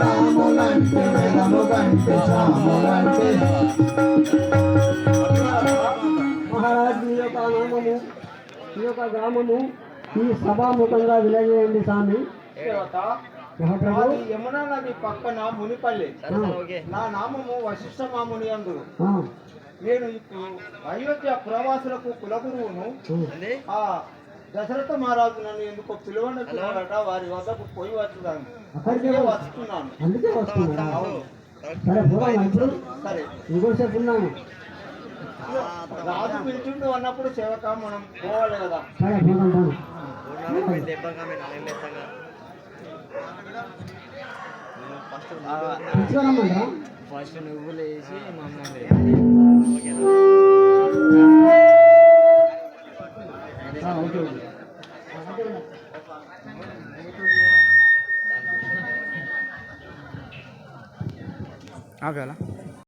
రాములంటే వెలము కంటే రాములంటే నామము మీ యొక్క గ్రామము ఈ సభాముఖంగా విలజేయండి స్వామి. యమునా నది పక్కన మునిపల్లి. నా నామము వశిష్ఠ మాముని అందు. నేను ఇప్పుడు అయోధ్య ప్రవాసులకు కులగురువును. ఆ. ఆ దశరథ మహారాజు నన్ను ఎందుకో పిలువని పిలవడట వారి వద్దకు పోయి వచ్చుదాను అక్కడికే అందుకే వస్తు- వస్తున్నాను. అందుకే వస్తున్నారా అవును. సరే పోదాం ఇప్పుడు సరే ఇంకోసేపు ఉన్నాము రాజు పిలిచిండు అన్నప్పుడు సేవక మనం పోవాలి కదా. ఫస్ట్ నువ్వులు వేసి మమ్మల్ని ఆ, ఓకే ఓకే. ఆపేలా